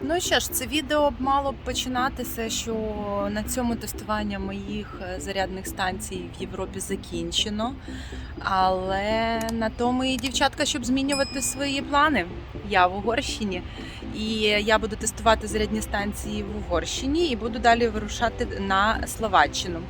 Ну що ж, це відео б мало б починатися, що на цьому тестування моїх е, зарядних станцій в Європі закінчено. Але на тому і дівчатка, щоб змінювати свої плани. Я в Угорщині, і я буду тестувати зарядні станції в Угорщині і буду далі вирушати на Словаччину.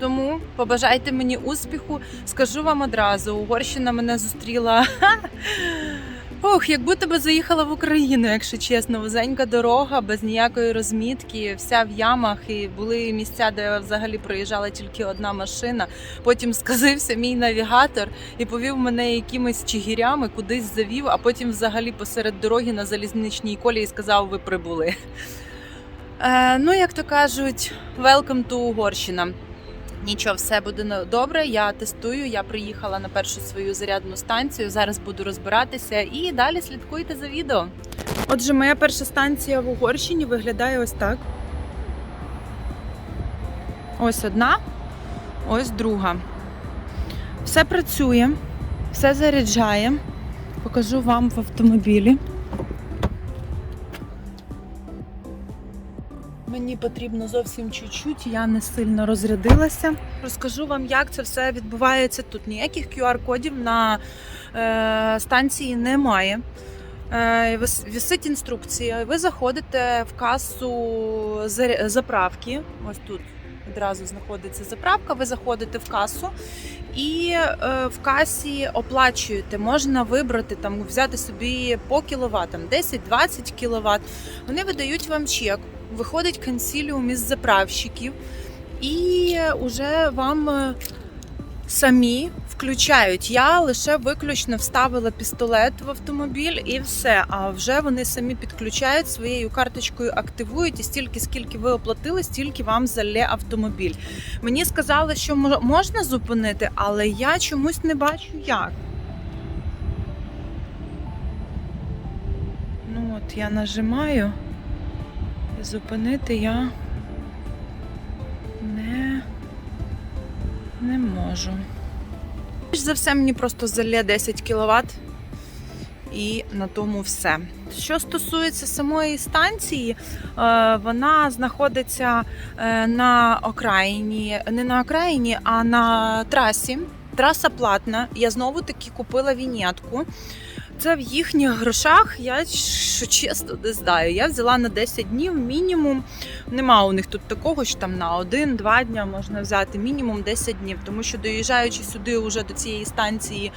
Тому побажайте мені успіху. Скажу вам одразу, Угорщина мене зустріла. Ох, як будто би заїхала в Україну, якщо чесно. Вузенька дорога, без ніякої розмітки, вся в ямах. І були місця, де взагалі проїжджала тільки одна машина. Потім сказився мій навігатор і повів мене якимись чигірями, кудись завів, а потім взагалі посеред дороги на залізничній колії сказав: ви прибули. Е, ну, як то кажуть, welcome to Угорщина. Нічого, все буде добре. Я тестую. Я приїхала на першу свою зарядну станцію. Зараз буду розбиратися і далі слідкуйте за відео. Отже, моя перша станція в Угорщині виглядає ось так. Ось одна, ось друга. Все працює, все заряджає. Покажу вам в автомобілі. Мені потрібно зовсім чуть-чуть, я не сильно розрядилася. Розкажу вам, як це все відбувається тут. Ніяких QR-кодів на е, станції немає. Е, висить інструкція. Ви заходите в касу заправки. Ось тут одразу знаходиться заправка. Ви заходите в касу і е, в касі оплачуєте. Можна вибрати там, взяти собі по кіловатам, 10-20 кіловат. Вони видають вам чек. Виходить консіліум із заправщиків, і вже вам е, самі включають. Я лише виключно вставила пістолет в автомобіль і все. А вже вони самі підключають своєю карточкою, активують і стільки, скільки ви оплатили, стільки вам залє автомобіль. Мені сказали, що можна зупинити, але я чомусь не бачу як. Ну от я нажимаю. Зупинити я не, не можу. За все, мені просто залє 10 кВт. І на тому все. Що стосується самої станції, е, вона знаходиться е, на окраїні, не на окраїні, а на трасі. Траса платна. Я знову таки купила вінетку. Це в їхніх грошах. Я що чесно не знаю. Я взяла на 10 днів мінімум. Нема у них тут такого, що там на 1-2 дня можна взяти мінімум 10 днів. Тому що доїжджаючи сюди, уже до цієї станції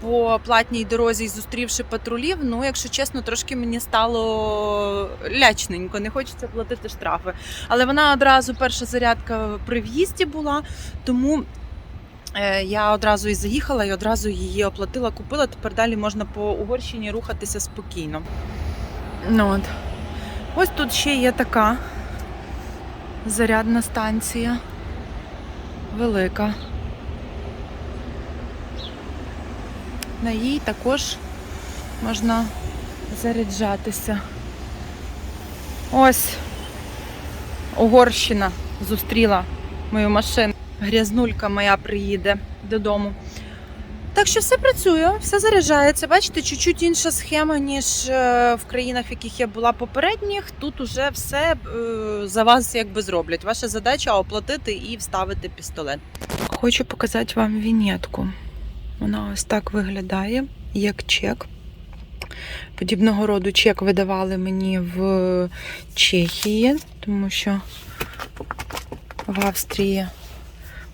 по платній дорозі і зустрівши патрулів, ну якщо чесно, трошки мені стало лячненько, не хочеться платити штрафи. Але вона одразу перша зарядка при в'їзді була, тому. Е, Я одразу і заїхала, і одразу її оплатила, купила. Тепер далі можна по Угорщині рухатися спокійно. Ну, от. Ось тут ще є така зарядна станція. Велика. На їй також можна заряджатися. Ось Угорщина зустріла мою машину. Грязнулька моя приїде додому. Так що все працює, все заряджається. Бачите, чуть-чуть інша схема, ніж е, в країнах, в яких я була попередніх. Тут уже все е, за вас якби зроблять. Ваша задача оплатити і вставити пістолет. Хочу показати вам вінетку. Вона ось так виглядає, як чек. Подібного роду чек видавали мені в Чехії, тому що в Австрії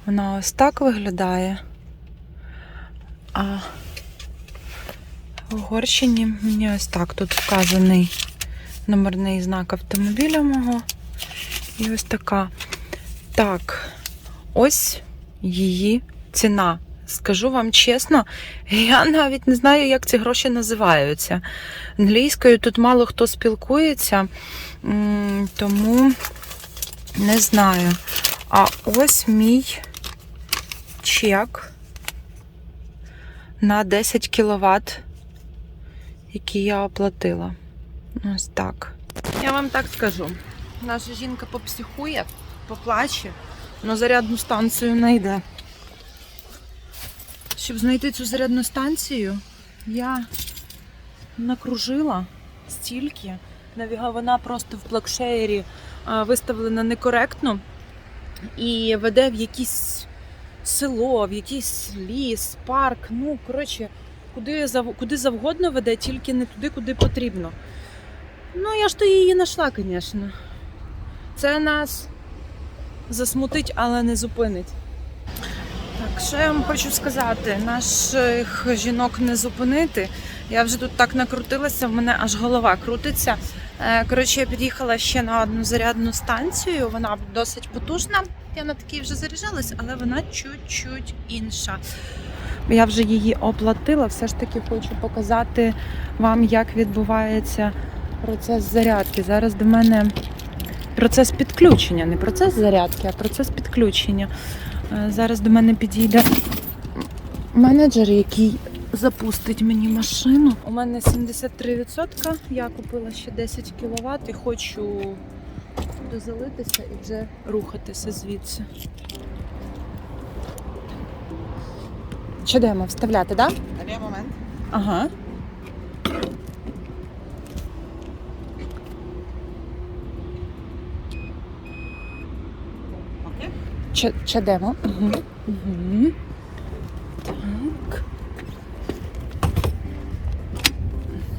вона ось так виглядає. А в Угорщині мені ось так тут вказаний номерний знак автомобіля мого. І ось така. Так, ось її ціна. Скажу вам чесно, я навіть не знаю, як ці гроші називаються. Англійською тут мало хто спілкується, тому не знаю. А ось мій чек на 10 кВт, який я оплатила. Ось так. Я вам так скажу. Наша жінка попсихує, поплаче, але зарядну станцію не йде. Щоб знайти цю зарядну станцію, я накружила стільки навіга вона просто в плакшеєрі виставлена некоректно і веде в якесь село, в якийсь ліс, парк. Ну, коротше, куди, куди завгодно веде, тільки не туди, куди потрібно. Ну, я ж то її знайшла, звісно. Це нас засмутить, але не зупинить. Так, що я вам хочу сказати? Наших жінок не зупинити. Я вже тут так накрутилася, в мене аж голова крутиться. Е, Коротше, я під'їхала ще на одну зарядну станцію. Вона досить потужна. Я на такій вже заряджалась, але вона чуть-чуть інша. Я вже її оплатила. Все ж таки хочу показати вам, як відбувається процес зарядки. Зараз до мене процес підключення, не процес зарядки, а процес підключення. Е, Зараз до мене підійде менеджер, який запустить мені машину. У мене 73%. Я купила ще 10 кВт і хочу дозалитися і вже рухатися звідси. Що даємо вставляти, так? Да? Є момент. Ага. Окей. Ч- Чадемо. Угу. Угу. Так.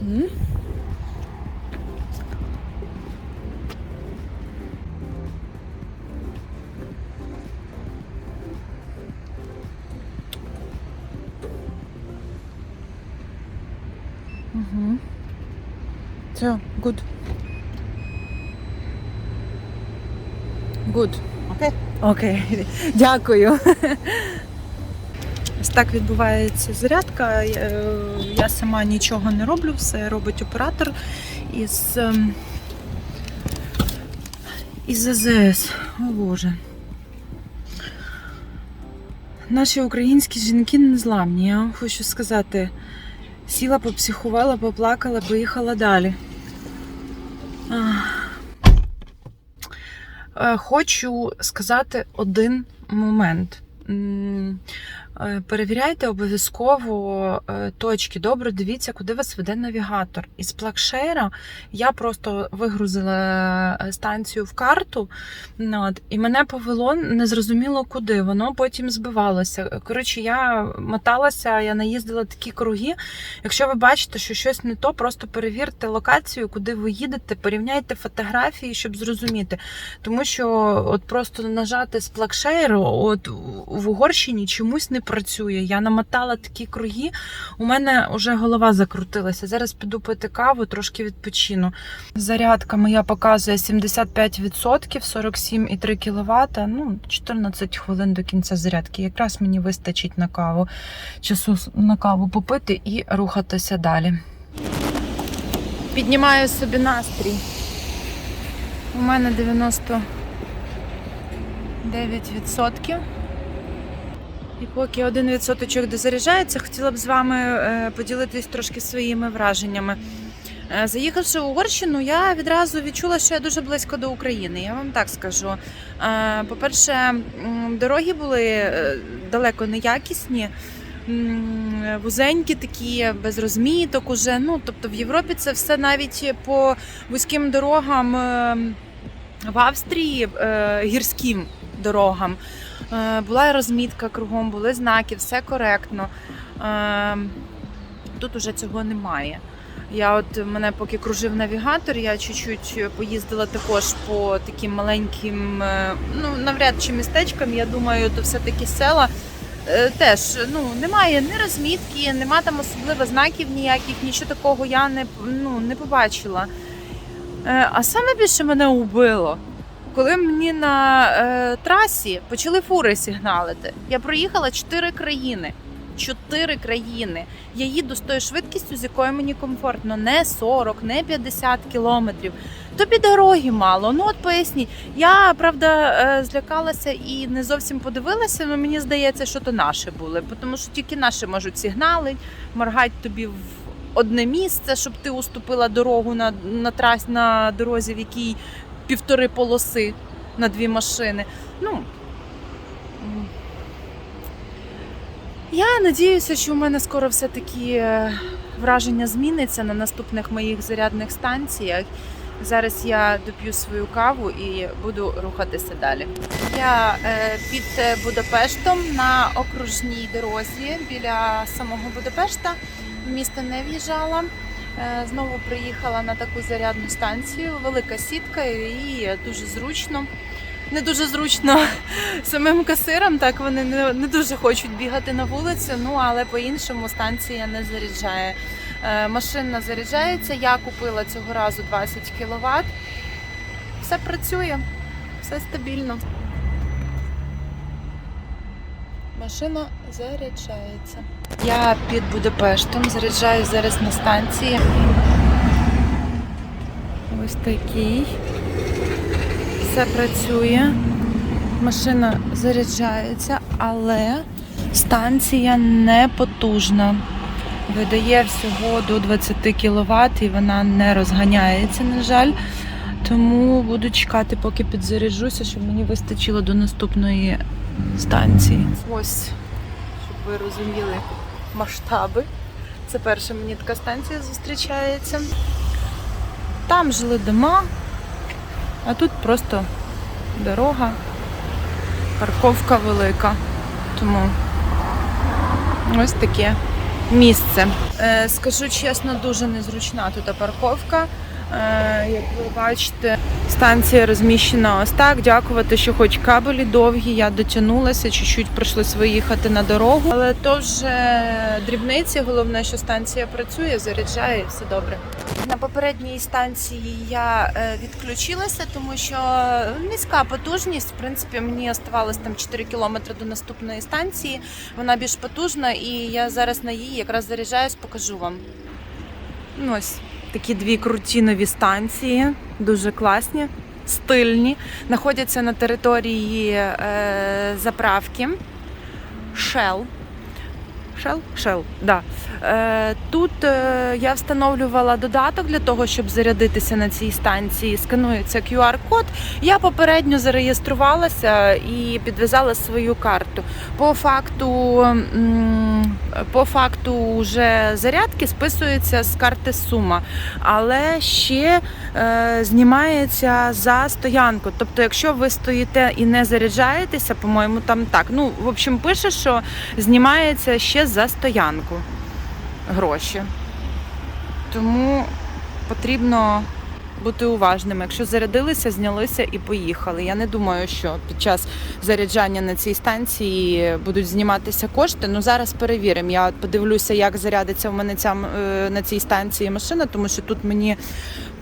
Угу. Окей. Дякую. Ось так відбувається зарядка. Я, е, сама нічого не роблю, все робить оператор із, ем, із АЗС. О Боже. Наші українські жінки незламні. Я вам хочу сказати. Сіла, попсихувала, поплакала, поїхала далі. Ах. Е, Хочу сказати один момент. Е, Перевіряйте обов'язково е, точки. Добре, дивіться, куди вас веде навігатор. Із плакшера я просто вигрузила е, станцію в карту, от, і мене повело незрозуміло куди. Воно потім збивалося. Коротше, я моталася, я наїздила такі круги. Якщо ви бачите, що щось не то, просто перевірте локацію, куди ви їдете, порівняйте фотографії, щоб зрозуміти. Тому що от просто нажати з плакшейру, от в Угорщині чомусь не працює. Я намотала такі круги, у мене вже голова закрутилася. Зараз піду пити каву, трошки відпочину. Зарядка моя показує 75%, 47,3 кВт. Ну, 14 хвилин до кінця зарядки. Якраз мені вистачить на каву. Часу на каву попити і рухатися далі. Піднімаю собі настрій. У мене 99%. І поки один відсоточок дозаряджається, хотіла б з вами е, поділитись трошки своїми враженнями. Е, Заїхавши в Угорщину, я відразу відчула, що я дуже близько до України. Я вам так скажу. Е, По-перше, дороги були далеко не якісні. Вузенькі такі, без розміток уже. Ну, тобто в Європі це все навіть по вузьким дорогам е, в Австрії, гірським дорогам. Е, Була розмітка кругом, були знаки, все коректно. Е, Тут уже цього немає. Я от мене поки кружив навігатор, я чуть-чуть поїздила також по таким маленьким, е, ну навряд чи містечкам. Я думаю, то все-таки села. Теж ну немає ні розмітки, нема там особливо знаків ніяких, нічого такого я не, ну, не побачила. А саме більше мене убило, коли мені на е, трасі почали фури сигналити. Я проїхала чотири країни. Чотири країни. Я їду з тою швидкістю, з якою мені комфортно, не 40, не 50 кілометрів. Тобі дороги мало. Ну от поясніть. Я правда е, злякалася і не зовсім подивилася, але мені здається, що то наші були, тому що тільки наші можуть сигнали, моргати тобі в одне місце, щоб ти уступила дорогу на, на трас на дорозі, в якій півтори полоси на дві машини. Ну я надіюся, що у мене скоро все-таки е, враження зміниться на наступних моїх зарядних станціях. Зараз я доп'ю свою каву і буду рухатися далі. Я е, під е, Будапештом на окружній дорозі біля самого Будапешта. В місто не в'їжджала. Е, Знову приїхала на таку зарядну станцію. Велика сітка і дуже зручно. Не дуже зручно самим касирам, так вони не, не дуже хочуть бігати на вулицю, ну але по-іншому станція не заряджає. Е, Машина заряджається. Я купила цього разу 20 кВт. Все працює, все стабільно. Машина заряджається. Я під Будапештом заряджаю зараз на станції. Ось такий. Все працює. Машина заряджається, але станція не потужна. Видає всього до 20 кВт і вона не розганяється, на жаль. Тому буду чекати, поки підзаряджуся, щоб мені вистачило до наступної станції. Ось, щоб ви розуміли масштаби. Це перша мені така станція зустрічається. Там жили дома, а тут просто дорога, парковка велика. Тому ось таке місце. Е, скажу чесно, дуже незручна тут парковка. Е, як ви бачите, станція розміщена ось так. Дякувати, що хоч кабелі довгі, я дотягнулася, чуть-чуть прийшлось виїхати на дорогу. Але то вже дрібниці. Головне, що станція працює, заряджає все добре. На попередній станції я е, відключилася, тому що низька потужність. В принципі, мені оставалось там 4 кілометри до наступної станції. Вона більш потужна, і я зараз на її якраз заряджаюсь, покажу вам. Ну, ось такі дві круті нові станції, дуже класні, стильні. Знаходяться на території е, заправки Shell. Shell? Shell, да. Е, тут е, я встановлювала додаток для того, щоб зарядитися на цій станції. Сканується QR-код. Я попередньо зареєструвалася і підв'язала свою карту. По факту, по факту вже зарядки списується з карти сума, але ще е, знімається за стоянку. Тобто, якщо ви стоїте і не заряджаєтеся, по-моєму, там так. Ну, в общем, пише, що знімається ще за стоянку гроші. Тому потрібно бути уважними. Якщо зарядилися, знялися і поїхали. Я не думаю, що під час заряджання на цій станції будуть зніматися кошти. Ну зараз перевіримо. Я подивлюся, як зарядиться в мене ця е, на цій станції машина, тому що тут мені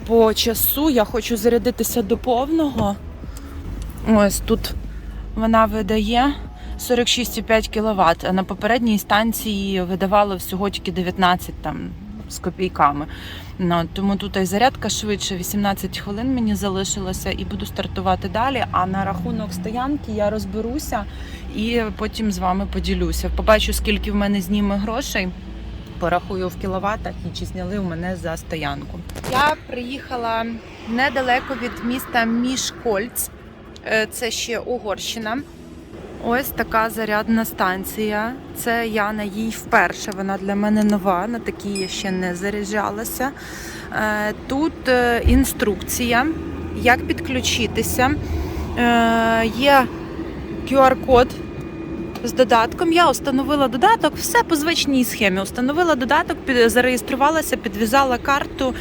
по часу я хочу зарядитися до повного. Ось тут вона видає 46,5 кВт, на попередній станції видавало всього тільки 19 там з копійками. Ну, тому тут і зарядка швидше, 18 хвилин мені залишилося і буду стартувати далі. А на рахунок стоянки я розберуся і потім з вами поділюся. Побачу, скільки в мене зніме грошей. Порахую в кіловатах і чи зняли в мене за стоянку. Я приїхала недалеко від міста Мішкольц. Е, Це ще Угорщина. Ось така зарядна станція. Це я на їй вперше. Вона для мене нова. На такій я ще не заряджалася. Е, Тут е, інструкція, як підключитися. Е, Є QR-код з додатком. Я установила додаток, все по звичній схемі. Установила додаток, зареєструвалася, підв'язала карту,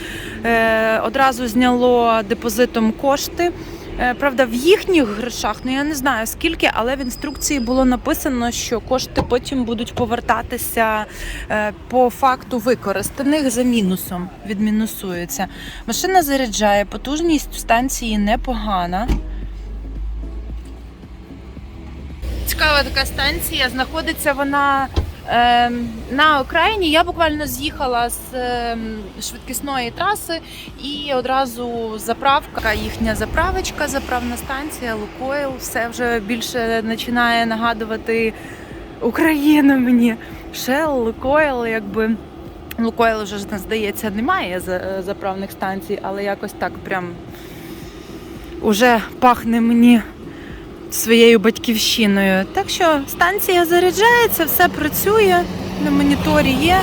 одразу зняло депозитом кошти. Е, Правда, в їхніх грошах, ну я не знаю скільки, але в інструкції було написано, що кошти потім будуть повертатися е, по факту використаних за мінусом. Відмінусується. Машина заряджає, потужність станції непогана. Цікава така станція. Знаходиться вона на окраїні. Я буквально з'їхала з е, швидкісної траси і одразу заправка, їхня заправочка, заправна станція, Лукойл. Все вже більше починає нагадувати Україну мені. Shell, Лукойл, якби. Лукойл вже здається немає заправних станцій, але якось так прям уже пахне мені своєю батьківщиною. Так що станція заряджається, все працює, на моніторі є,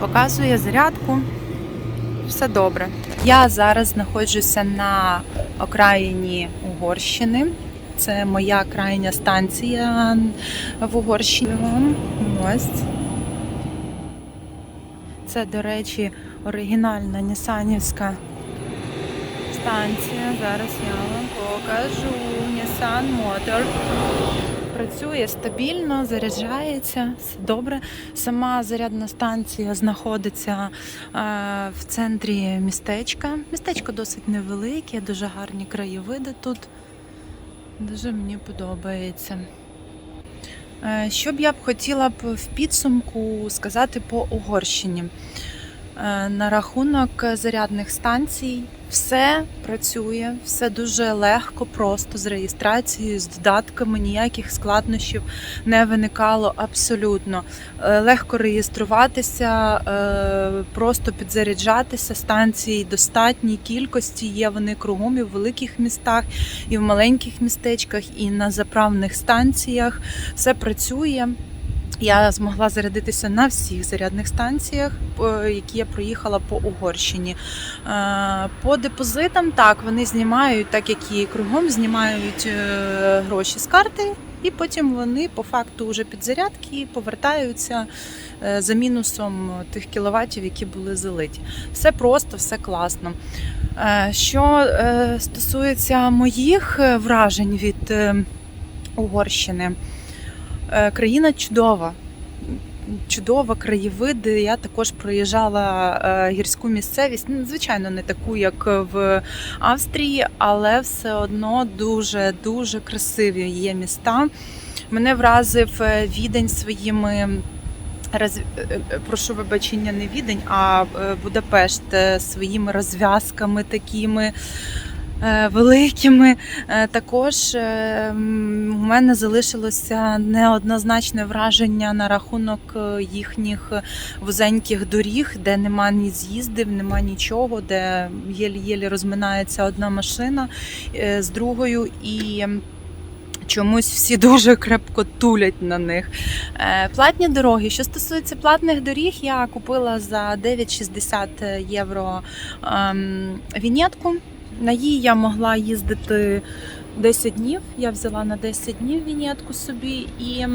показує зарядку. Все добре. Я зараз знаходжуся на окраїні Угорщини. Це моя крайня станція в Угорщині. Ось. Це, до речі, оригінальна Нісанівська станція. Зараз я вам покажу. Nissan Motor. Працює стабільно, заряджається, все добре. Сама зарядна станція знаходиться е, в центрі містечка. Містечко досить невелике, дуже гарні краєвиди тут. Дуже мені подобається. Е, Що б я б хотіла б в підсумку сказати по Угорщині? Е, На рахунок зарядних станцій все працює, все дуже легко, просто з реєстрацією, з додатками, ніяких складнощів не виникало абсолютно. Е, Легко реєструватися, е, просто підзаряджатися. Станції достатній кількості є вони кругом і в великих містах, і в маленьких містечках, і на заправних станціях. Все працює. Я змогла зарядитися на всіх зарядних станціях, які я проїхала по Угорщині. Е, По депозитам так вони знімають, так як і кругом, знімають е, гроші з карти, і потім вони по факту вже підзарядки повертаються е, за мінусом тих кіловатів, які були залиті. Все просто, все класно. Що стосується моїх вражень від Угорщини. Е, Країна чудова. Чудова краєвиди. Я також проїжджала е, гірську місцевість. Ну, Звичайно, не таку, як в Австрії, але все одно дуже дуже красиві є міста. Мене вразив е, відень своїми. роз- Прошу вибачення, не відень, а Будапешт своїми розв'язками такими великими. Е, Також е, у мене залишилося неоднозначне враження на рахунок е, їхніх вузеньких доріг, де нема ні з'їздів, нема нічого, де єлі-єлі розминається одна машина е, з другою і. Чомусь всі дуже крепко тулять на них. Е, Платні дороги. Що стосується платних доріг, я купила за 9,60 євро ем, вінєтку. На її я могла їздити 10 днів. Я взяла на 10 днів вінетку собі і.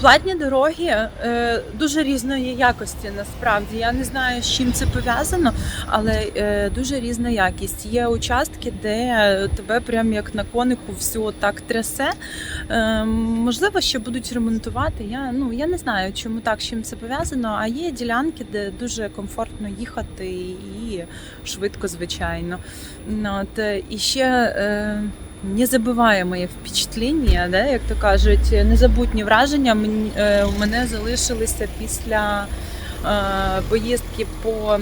Платні дороги е, дуже різної якості насправді. Я не знаю, з чим це пов'язано, але е, дуже різна якість. Є участки, де тебе прям як на конику все так трясе. Е, можливо, ще будуть ремонтувати. Я ну я не знаю, чому так з чим це пов'язано. А є ділянки, де дуже комфортно їхати і швидко, звичайно. От, е, і ще. Е, Незабуваємі впечатлення, да, як то кажуть, незабутні враження е, у мене залишилися після е, поїздки по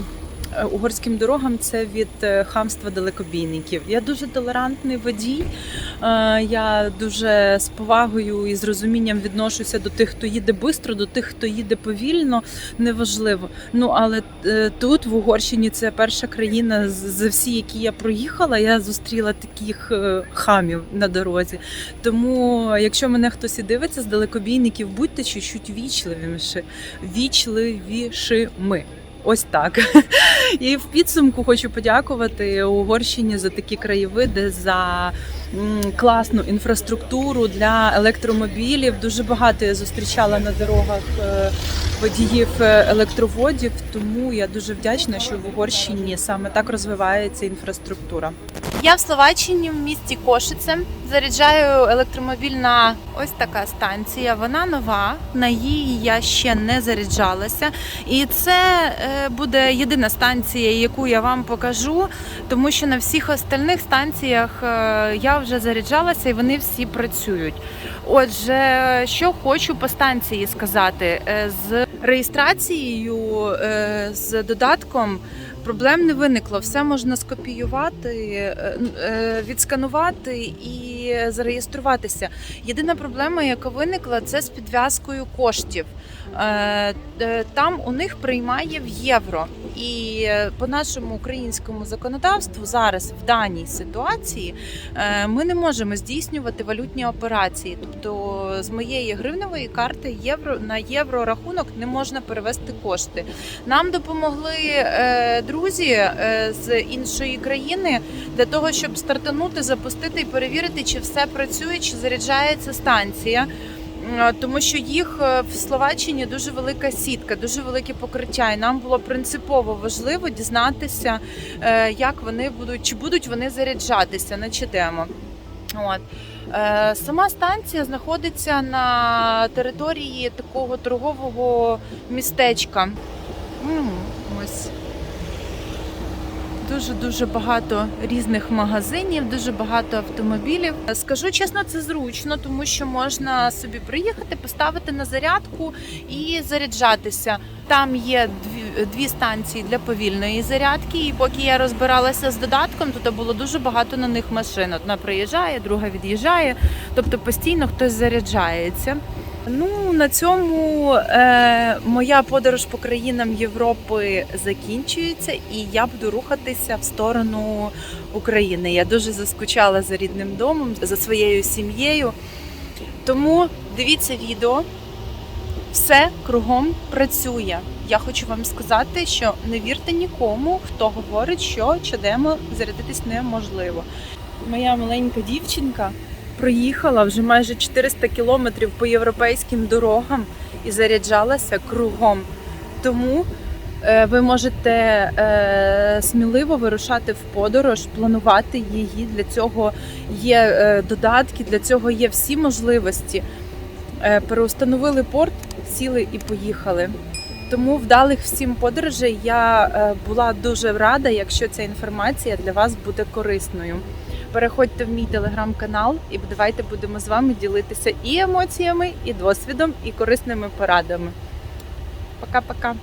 угорським дорогам. Це від е, хамства далекобійників. Я дуже толерантний водій. Е, Я дуже з повагою і з розумінням відношуся до тих, хто їде швидко, до тих, хто їде повільно, неважливо. Ну але е, тут в Угорщині це перша країна за всі, які я проїхала. Я зустріла таких е, хамів на дорозі. Тому, якщо мене хтось і дивиться з далекобійників, будьте чуть-чуть вічливіші, вічливішими. Ось так. І в підсумку хочу подякувати Угорщині за такі краєвиди, за класну інфраструктуру для електромобілів. Дуже багато я зустрічала на дорогах е, водіїв е, електроводів, тому я дуже вдячна, що в Угорщині саме так розвивається інфраструктура. Я в Словаччині в місті Кошице заряджаю електромобіль на ось така станція. Вона нова, на її я ще не заряджалася. І це е, буде єдина станція, яку я вам покажу, тому що на всіх остальних станціях е, вже заряджалася і вони всі працюють. Отже, що хочу по станції сказати, Е, з реєстрацією, е, з додатком. Проблем не виникло, все можна скопіювати, е, відсканувати і зареєструватися. Єдина проблема, яка виникла, це з підв'язкою коштів. Там у них приймає в євро, І е, по нашому українському законодавству зараз в даній ситуації е, ми не можемо здійснювати валютні операції. Тобто з моєї гривневої карти євро на євро рахунок не можна перевести кошти. Нам допомогли е, друзі з іншої країни для того, щоб стартанути, запустити і перевірити, чи все працює, чи заряджається станція. Тому що їх е, в Словаччині дуже велика сітка, дуже велике покриття, і нам було принципово важливо дізнатися, е, як вони будуть, чи будуть вони заряджатися на ЧДЕМО. От. Е, Сама станція знаходиться на території такого торгового містечка. Ось дуже дуже багато різних магазинів, дуже багато автомобілів. Скажу чесно, це зручно, тому що можна собі приїхати, поставити на зарядку і заряджатися. Там є дві, дві станції для повільної зарядки. І поки я розбиралася з додатком, то було дуже багато на них машин. Одна приїжджає, друга від'їжджає, тобто постійно хтось заряджається. Ну на цьому е, моя подорож по країнам Європи закінчується, і я буду рухатися в сторону України. Я дуже заскучала за рідним домом, за своєю сім'єю. Тому дивіться відео. Все кругом працює. Я хочу вам сказати, що не вірте нікому, хто говорить, що чадемо зарядитись неможливо. Моя маленька дівчинка проїхала вже майже 400 кілометрів по європейським дорогам і заряджалася кругом. Тому е, ви можете е, сміливо вирушати в подорож, планувати її. Для цього є е, додатки, для цього є всі можливості. Переустановили порт, сіли і поїхали. Тому вдалих всім подорожей я була дуже рада, якщо ця інформація для вас буде корисною. Переходьте в мій телеграм-канал і давайте будемо з вами ділитися і емоціями, і досвідом, і корисними порадами. Пока-пока.